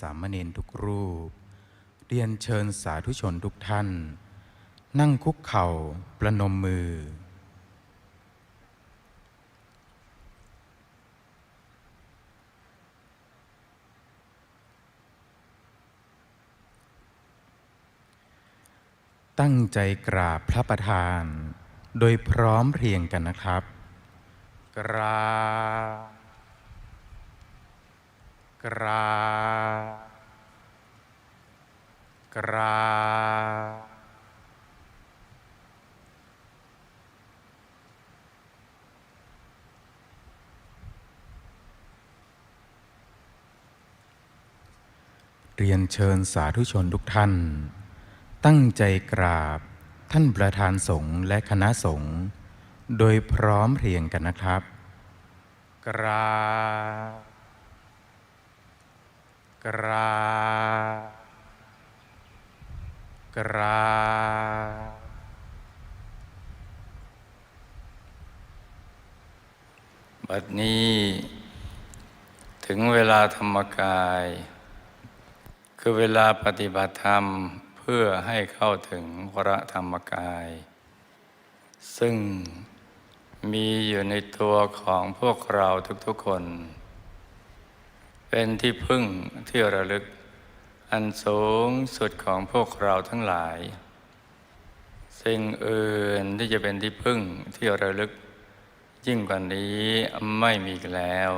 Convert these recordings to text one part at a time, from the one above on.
สามเณรทุกรูป เรียนเชิญสาธุชนทุกท่าน นั่งคุกเข่าประนมมือ ตั้งใจกราบพระประธาน โดยพร้อมเพรียงกันนะครับ กราบ กราบกราบเรียนเชิญสาธุชนทุกท่าน ตั้งใจกราบท่านประธานสงฆ์และคณะสงฆ์โดยพร้อมเพรียงกันนะครับ กราบ กรากราบบัดนี้ ถึงเวลาธรรมกาย คือเวลาปฏิบัติธรรมเพื่อให้เข้าถึงพระธรรมกาย ซึ่งมีอยู่ในตัวของพวกเราทุกๆคน เป็นที่พึ่งที่ระลึก อันสูงสุดของพวกเราทั้งหลาย สิ่งอื่นที่จะเป็นที่พึ่งที่ระลึก ยิ่งกว่านี้ไม่มีแล้ว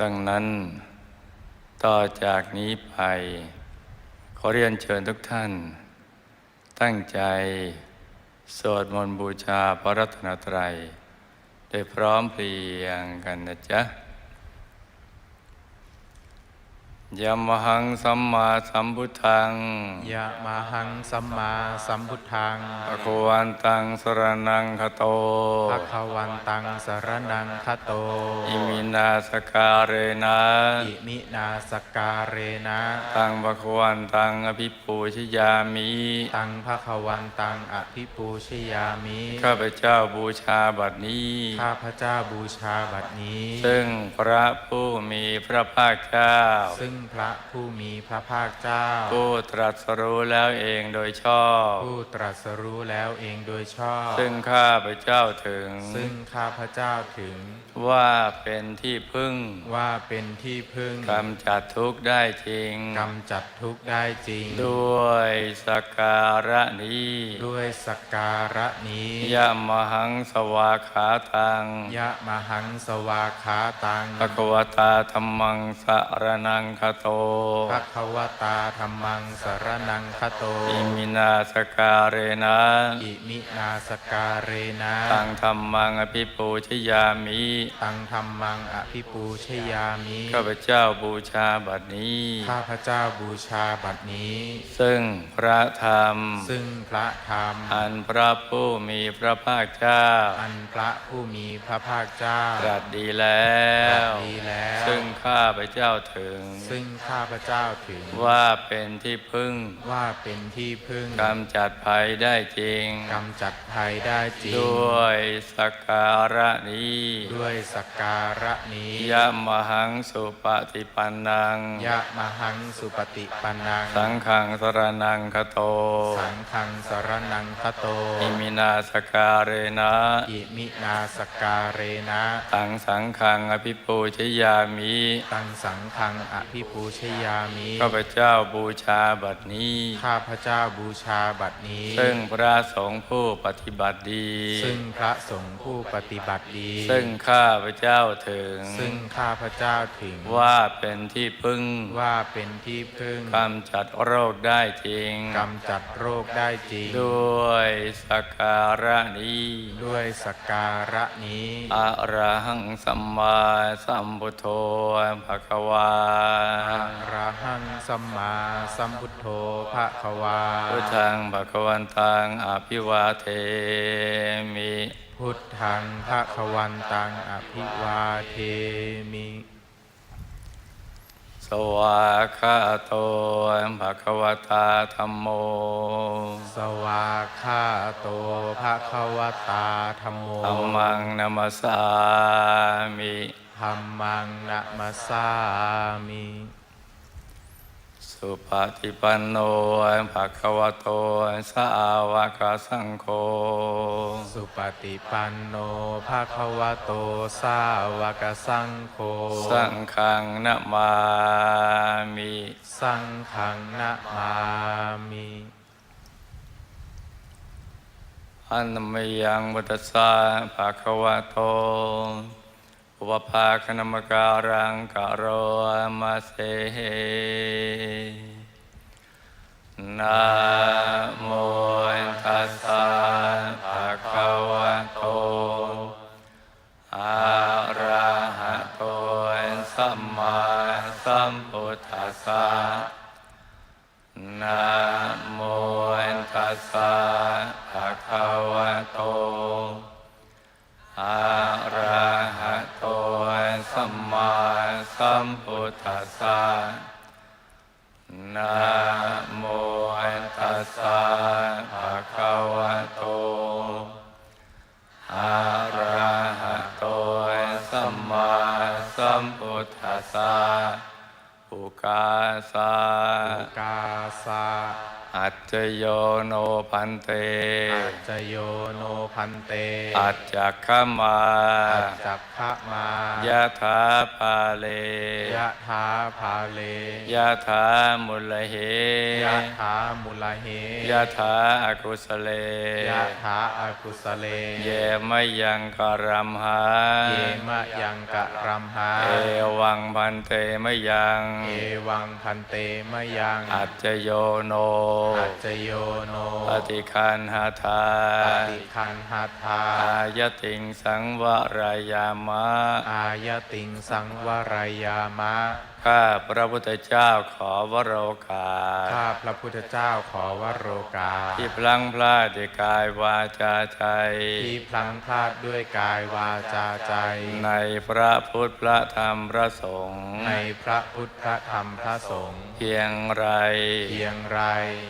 ดังนั้น ต่อจากนี้ไป ขอเรียนเชิญทุกท่าน ตั้งใจสวดมนต์บูชาพระรัตนตรัยโดยพร้อมเพรียงกันนะจ๊ะ ยมหังสัมมาสัมพุทธังยะมาหังสัมมาสัมพุทธังปะโควันตังสรนังคโตภะคะวันตังสรนังคโต อิมินาสการเรนะอิมินาสการเรนะตังปะโควันตังอภิปูชยามิตังภะคะวันตังอภิปูชยามิข้าพเจ้าบูชาบัดนี้ข้าพระเจ้าบูชาบัดนี้ ซึ่งพระผู้มีพระภาคเจ้าซึ่งพระผู้มีพระภาคเจ้า ผู้ตรัสรู้แล้วเองโดยชอบ ผู้ตรัสรู้แล้วเองโดยชอบ ซึ่งข้าพเจ้าถึง ซึ่งข้าพระเจ้าถึง ว่าเป็นที่พึ่ง ว่าเป็นที่พึ่งกำจัดทุกข์ได้จริงกำจัดทุกข์ได้จริง ด้วยสกการะนี้ ด้วยสกการะนี้ยะมหังสวาขาตังยะมหังสวาขาตังภะคะวตาธรรมังสรนังคโตภะคะวตาธรรมังสรนังคโต อิมินาสการเรนะอิมินาสการเรนะตังธรรมังอภิปูชยามิตังธรรมังอภิปูชยามิข้าพเจ้าบูชาบัดนี้ข้าพระเจ้าบูชาบัดนี้ ซึ่งพระธรรม ซึ่งพระธรรม อันพระผู้มีพระภาคเจ้า อันพระผู้มีพระภาคเจ้าตรัสดีแล้ตรัสวดีแล้วซึ่งข้าพเจ้าถึงซึ่งข้าพระเจ้าถึง ว่าเป็นที่พึ่งว่าเป็นที่พึ่งกำจัดภัยได้จริงกำจัดภัยได้จริง ด้วยสกการะนี้ ด้วยสกการะนี้ยะมหังสุปฏิปันนังยะมหังสุปฏิปันนัง สังฆังสรนังคโต สังฆังสรนังคโต อิมินาสการเรนะอิมินาสการเรนะตังสังฆังอภิปูชยามิ ตังสังฆังอภิปูชยามิข้าพเจ้าบูชาบัดนี้ ข้าพระเจ้าบูชาบัดนี้ ซึ่งพระสงฆ์ผู้ปฏิบัติดี ซึ่งพระสงฆ์ผู้ปฏิบัติดี ซึ่งข้าพเจ้าถึง ซึ่งข้าพระเจ้าถึง ว่าเป็นที่พึ่ง ว่าเป็นที่พึ่งกำจัดโรคได้จริงกำจัดโรคได้จริง ด้วยสกการะนี้ ด้วยสกการะนี้อะระหังสัมมาสัมพุทโธภะคะวาอะระหังสัมมาสัมพุทโธภะคะวาพุทธังภะคะวันตังอภิวาเทมิพุทธังภะคะวันตังอภิวาเทมิสสวาคาโตภะคะวตาธรรมโม สวาคาโตภะคะวตาธรรมโมธัมมังนัมสสามิ ธัมมังนะมาสามิ สุปฏิปันโนภะคะวะโตสาวกสังโฆ สุปฏิปันโนภะคะวะโตสาวกสังโฆ สังฆังนะมามิ สังฆังนะมามิอันนมยังบุตสาภะคะวะโต อุปภาคณมการังกะโรมาเสนะโมตัสสะภะคะวะโตอะระหะโตสัมมาสัมพุทธัสสะนะโมตัสสะภะคะวะโตอะระ มพุทธัสสะนะโมตัสสะภะคะวะโตอะระหะโตสัมมาสัมพุทธัสสะอุกาสะอุกาสะ อัจจโยโนพันเต อัจจโยโนพันเต อัจจักขมาอัจจักขะมายะถาภาเลยะถาภาเลยะถามุลเหยะถามุลเหยะถาอากุสเลยะถาอากุสเล เยมะยังกรัมหาเยมะยังกะรัมหา เอวังพันเตมะยัง เอวังพันเตมะยัง อัจจโยโนอัจจโยโนปฏิคันหาทาปฏิคันหาทาอายติงสังวรายามะ อายติงสังวรายามะข้าพระพุทธเจ้าขอวโรกาสข้าพระพุทธเจ้าขอวโรกาสที่พลังพลาดด้วยกายวาจาใจ ที่พลังพลาดด้วยกายวาจาใจ ในพระพุทธพระธรรมพระสงฆ์ในพระพุทธพระธรรมพระสงฆ์เพียงไรเพียงไร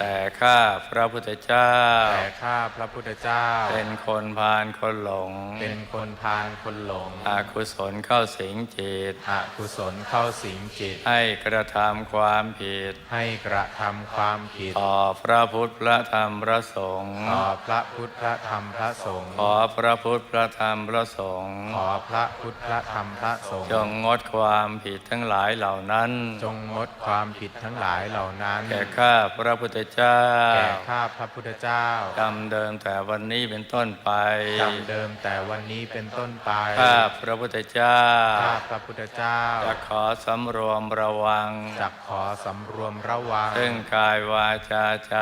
แต่ข้าพระพุทธเจ้า แต่ข้าพระพุทธเจ้า เป็นคนพาลคนหลง เป็นคนพาลคนหลงอากุศลเข้าสิงจิตอกุศลเข้าสิงจิตให้กระทำความผิด ให้กระทำความผิดต่อพระพุทธพระธรรมพระสงฆ์ต่อพระพุทธพระธรรมพระสงฆ์ขอพระพุทธพระธรรมพระสงฆ์ขอพระพุทธพระธรรมพระสงฆ์จงงดความผิดทั้งหลายเหล่านั้น จงงดความผิดทั้งหลายเหล่านั้นแก่ข้าพระพุทธเจ้าแก่ข้าพระพุทธเจ้าจำเดิมแต่วันนี้เป็นต้นไปจำเดิมแต่วันนี้เป็นต้นไปข้าพระพุทธเจ้าข้าพระพุทธเจ้าจะขอสำรวมระวัง จักขอสำรวมระวัง ซึ่งกายวาจาใจ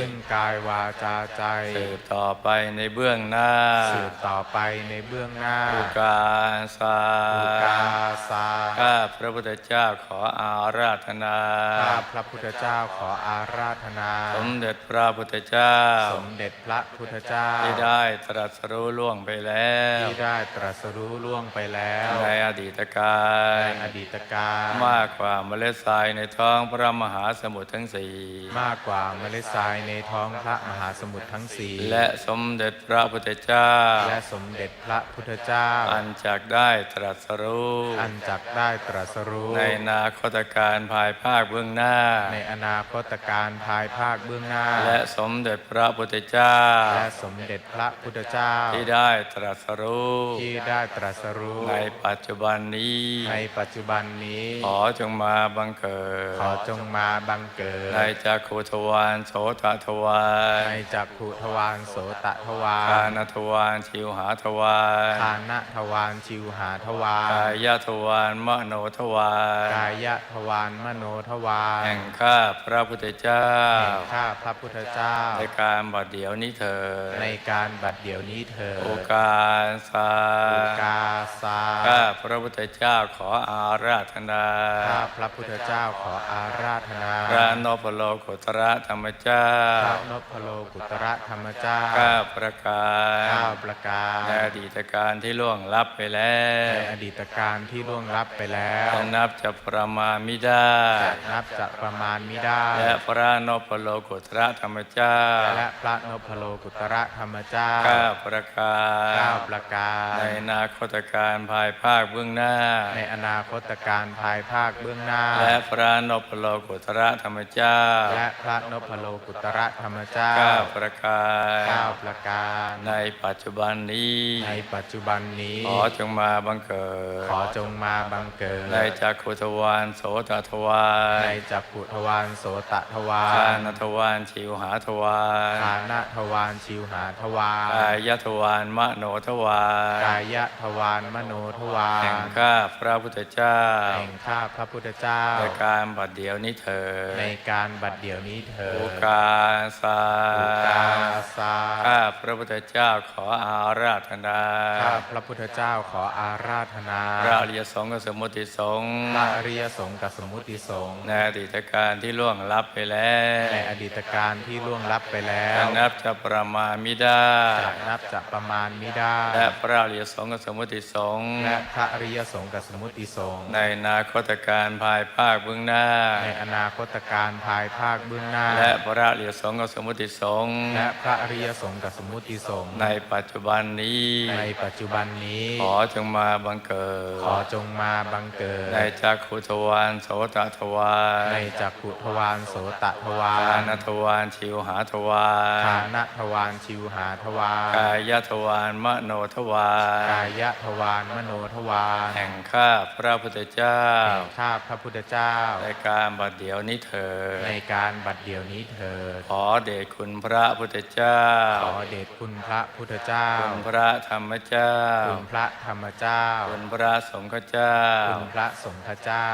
ซึ่งกายวาจาใจ สืบต่อไปในเบื้องหน้า สืบต่อไปในเบื้องหน้าอุกาสาอุกาสาข้าพระพุทธเจ้าขออาราธนา ข้าพระพุทธเจ้าขออาราธนา สมเด็จพระพุทธเจ้า สมเด็จพระพุทธเจ้า ที่ได้ตรัสรู้ล่วงไปแล้ว ที่ได้ตรัสรู้ล่วงไปแล้ว ในอดีตกาในรอดีตการมากกว่าเมล็ดทรายในท้องพระมหาสมุทรทั้งสี่มากกว่าเมล็ดทรายในท้องพระมหาสมุทรทั้งสี่และสมเด็จพระพุทธเจ้า และสมเด็จพระพุทธเจ้า อันจักได้ตรัสรู้อันจักได้ตรัสรู้ ในอนาคตการภายภาคเบื้องหน้า ในอนาคตการภายภาคเบื้องหน้า และสมเด็จพระพุทธเจ้า และสมเด็จพระพุทธเจ้า ที่ได้ตรัสรู้ที่ได้ตรัสรู้ในปัจจุบันนี้ ในปัจจุบันนี้ขอจงมาบังเกิด ขอจงมาบังเกิด ในจักขุทวารโสตทวารในจักขุทวารโสตทวาคารนทวารชิวหาทวารคานะทวารชิวหาทวารกายทวารมโนทวารกายทวารมโนทวารแห่งข้าพระพุทธเจ้าแห่งข้าพระพุทธเจ้า ในการบัดเดี๋ยวนี้เธอ ในการบัดเดี๋ยวนี้เธอโอกาสาอุกาสาข้าพระพุทธเจ้าขออาราธนาข้าพระพุทธเจ้าขออาราธนา พระนพโลกุตระธรรมเจ้า พระนพโลกุตระธรรมเจ้า ข้าประกาข้าศประการในอดีตการที่ล่วงลับไปแล้ในวอดีตการที่ล่วงลับไปแล้วจะนับจะประมาณไม่ได้จะนับจะประมาณมิได้ และพระนพโลกุตระธรรมเจ้า และพระนพโลกุตระธรรมเจ้า ข้าประกาข้าศประการในอนาคตการภายภาคเบื้องหน้า ในอนาคตการภายภาคเบื้องหน้า และพระนพโลกุตระธรรมเจ้า และพระนพโลกุตระธรรมเจ้าข้าประกาศข้าประการ ในปัจจุบันนี้ ในปัจจุบันนี้ ขอจงมาบังเกิด ขอจงมาบังเกิด ในจักขุทวารโสตทวารในจักขุทวารโสตทวาทารนทวารชิวหาทวารฐานะทวารชิวหาทวารกายทวารมโนทวารกายทวารมโนทวารแห่งข้าพระพุทธเจ้าแห่งข้าพระพุทธเจ้าในการบัดเดียวนี้เถิดในการบัดเดี๋ยวนี้เธอโอกาสาอุกาสาข้าพระพุทธเจ้าขออาราธนา ข้าพระพุทธเจ้าขออาราธนา พระอริยสงฆ์กับสมมุติสงฆ์พระอริยสงฆ์กับสมมุติสงฆ์ในอดีตการที่ล่วงลับไปแล้ว ในอดีตการที่ล่วงลับไปแล้จะวนับจะประมาณไม่ได้จะนับจะประมาณมิได้และพระอริยสงฆ์กับสมมุติสงฆ์และพระอริยสงฆ์กับสมมุติสงฆ์ในอนาคตการภายภาคเบื้องหน้า ในอนาคตการภายภาคเบื้องหน้า และพระอริยสงฆ์กับสมมุติสงฆ์และพระอริยสงฆ์กับสมมุติสงฆ์ในปัจจุบันนี้ ในปัจจุบันนี้ ขอจงมาบังเกิด ขอจงมาบังเกิดในจักขุทวารโสตทวารในจักขุทวารโสตทวาทารนทวารชิวหาทวารฐานะทวารชิวหาทวารกายทวารมโนทวารกายทวารมโนทวารแห่งข้าพระพุทธเจ้าแห่งข้าพระพุทธเจ้า ในการบัดเดี๋ยวนี้เถิดในการบัดเดี๋ยวนี้เถิดขอเดชคุณพระพุทธเจ้า ขอเดชคุณพระพุทธเจ้า คุณพระธรรมเจ้า คุณพระธรรมเจ้า คุณพระสงฆ์เจ้า คุณพระสงฆ์เจ้า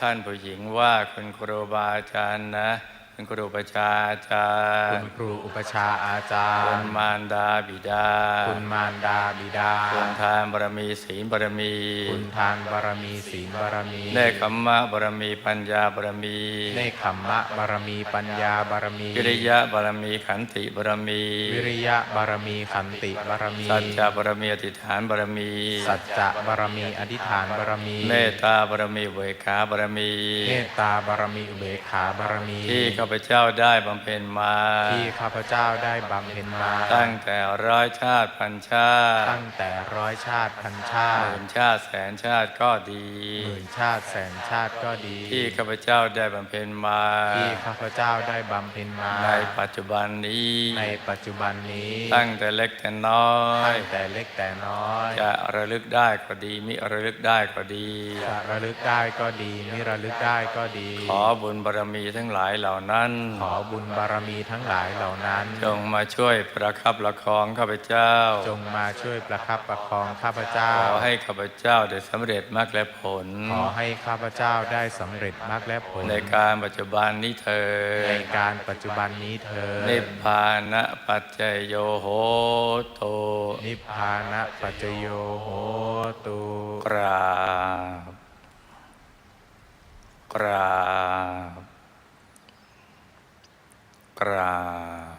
ท่านผู้หญิงว่าคุณครูบาอาจารย์นะ คุณครูประชาอาจารคุย์ณครูอุปชฌาย์อาจารคุณย์ มารดาบิดา คุณมารดาบิดา คุณทานบารมีศีลบารมี คุณทานบารมีศีลบารมีเนคขมมะบารมีปัญญาบารมี เนคขมมะบารมีปัญญาบารมี วิริยะบารมีขันติบารมี วิริยะบารมีขันติบารมี สัจจะบารมีอธิษฐานบารมี สัจจะบารมีอธิษฐานบารมี เมตตาบารมีเวขาบารมี เมตตาบารมีอุเบกขาบารมี ที่ข้าพเจ้าได้บำเพ็ญมา ที่ข้าพเจ้าได้บำเพ็ญมา ตั้งแต่ร้อยชาติพันชาติ ตั้งแต่ร้อยชาติพันชาหติมื่นชาติแสนชาติก็ดีหมื่นชาติแสนชาติก็ดี ที่ข้าพเจ้าได้บำเพ็ญมา ที่ข้าพเจ้าได้บำเพ็ญมา ในปัจจุบันนี้ ในปัจจุบันนี้ ตั้งแต่เล็กแต่น้อยตั้งแต่เล็กแต่น้อย จะระลึกได้ก็ดีมิระลึกได้ก็ดีจะระลึกได้ก็ดีมิระลึกได้ก็ดี ขอบุญบารมีทั้งหลายเหล่านั้นขอบุญบารมีทั้งหลายเหล่านั้น จงมาช่วยประคับประคองข้าพเจ้า จงมาช่วยประคับประคองข้าพเจ้า ขอให้ข้าพเจ้าได้สำเร็จมรรคและผล ขอให้ข้าพเจ้าได้สำเร็จมรรคและผล ในการปัจจุบันนี้เธอ ในการปัจจุบันนี้เธอญนิพพานะปัจจยโยโหโต นิพพานะปัจจโยโหตุกราบกราบก รา